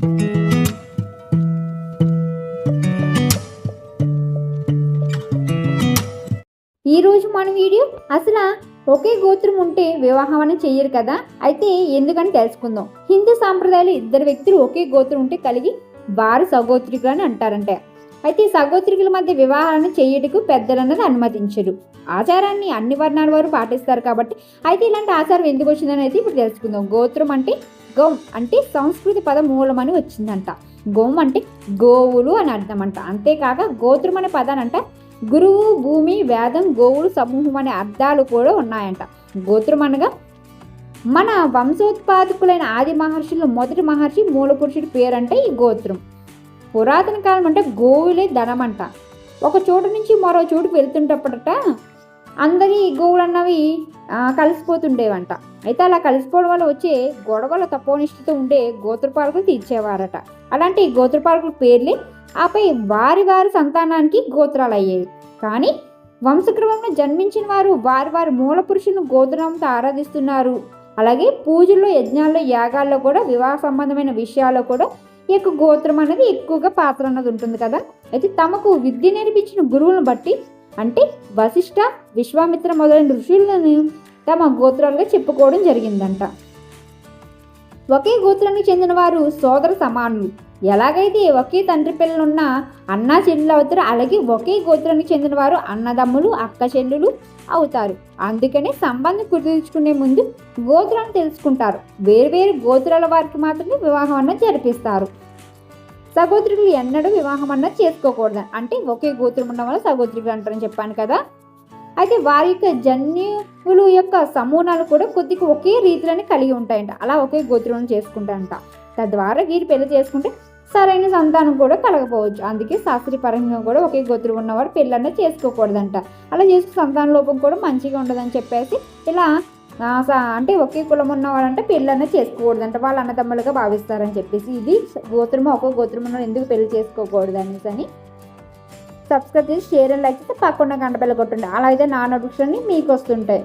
ఈరోజు మన వీడియో అసలు ఒకే గోత్రం ఉంటే వివాహం అని చెయ్యరు కదా? అయితే ఎందుకని తెలుసుకుందాం. హిందూ సాంప్రదాయాలు ఇద్దరు వ్యక్తులు ఒకే గోత్రం ఉంటే కలిగి వారి సగోత్రికులు అని అంటారంటే. అయితే ఈ సగోత్రికుల మధ్య వివాహాలను చేయటకు పెద్దలన్నది అనుమతించరు. ఆచారాన్ని అన్ని వర్ణాల వారు పాటిస్తారు కాబట్టి. అయితే ఇలాంటి ఆచారం ఎందుకు వచ్చిందని అయితే ఇప్పుడు తెలుసుకుందాం. గోత్రం అంటే గోం అంటే సంస్కృతి పదం మూలమని వచ్చిందంట. గోం అంటే గోవులు అని అర్థం అంట అంతేకాక గోత్రం అనే పదానంట. గురువు భూమి వేదం గోవులు సమూహం అనే అర్థాలు కూడా ఉన్నాయంట. గోత్రం అనగా మన వంశోత్పాదకులైన ఆది మహర్షులు మొదటి మహర్షి మూల పురుషుడి పేరంటే ఈ గోత్రం. పురాతన కాలం అంటే గోవులే ధనమంట. ఒక చోటు నుంచి మరో చోటుకు వెళ్తుంటప్పుడట అందరి గోవులు అన్నవి కలిసిపోతుండేవంట. అయితే అలా కలిసిపోవడం వల్ల వచ్చే గొడవల తపోనిష్ఠతో ఉండే గోత్రపాలకులు తీర్చేవారట. అలాంటి గోత్రపాలకుల పేర్లే ఆపై వారి వారి సంతానానికి గోత్రాలు అయ్యేవి కానీ వంశక్రమంలో జన్మించిన వారు వారి వారి మూల పురుషులను గోత్రంతో ఆరాధిస్తున్నారు. అలాగే పూజల్లో యజ్ఞాల్లో యాగాల్లో కూడా వివాహ సంబంధమైన విషయాల్లో కూడా ఈ యొక్క గోత్రం అనేది ఎక్కువగా పాత్ర అన్నది ఉంటుంది కదా. అయితే తమకు విద్య నేర్పించిన గురువులను బట్టి అంటే వశిష్ఠ విశ్వామిత్ర మొదలైన ఋషులను తమ గోత్రాలుగా చెప్పుకోవడం జరిగిందంట. ఒకే గోత్రానికి చెందిన వారు సోదర సమానులు. ఎలాగైతే ఒకే తండ్రి పిల్లలున్న అన్నా చెల్లెలు అవుతారు. అలాగే ఒకే గోత్రానికి చెందిన వారు అన్నదమ్ములు అక్క చెల్లెలు అవుతారు. అందుకనే సంబంధం కుదుర్చుకునే ముందు గోత్రాన్ని తెలుసుకుంటారు. వేరువేరు గోత్రాల వారికి మాత్రమే వివాహం అన్నది జరిపిస్తారు. సగోత్రికులు ఎన్నడూ వివాహం అన్నది చేసుకోకూడదు. అంటే ఒకే గోత్రం ఉండడం వల్ల సగోత్రికులు అంటారని చెప్పాను కదా. అయితే వారి యొక్క జన్యువులు యొక్క సమూహాలు కూడా కొద్దిగా ఒకే రీతిలోనే కలిగి ఉంటాయంట. అలా ఒకే గోత్రం చేసుకుంటారంట తద్వారా వీరు పెళ్ళి చేసుకుంటే సరైన సంతానం కూడా కలగపోవచ్చు. అందుకే శాస్త్రీయపరంగా కూడా ఒకే గోత్రం ఉన్నవారు పెళ్ళన్న చేసుకోకూడదంట. అలా చేసుకుని సంతాన లోపం కూడా మంచిగా ఉండదని చెప్పేసి ఇలా అంటే ఒకే కులం ఉన్నవారంటే పెళ్ళన్న చేసుకోకూడదంట. వాళ్ళ అన్నదమ్ములుగా భావిస్తారని చెప్పేసి ఇది గోత్రము ఒక్కో గోత్రం ఎందుకు పెళ్ళి చేసుకోకూడదు అనేసి అని. సబ్స్క్రైబ్ చేసి షేర్ అండ్ లైక్ చేస్తే పక్కన గంట బెల్ల కొట్టండి. అలా అయితే నా నోటిఫికేషన్ మీకు వస్తుంటాయి.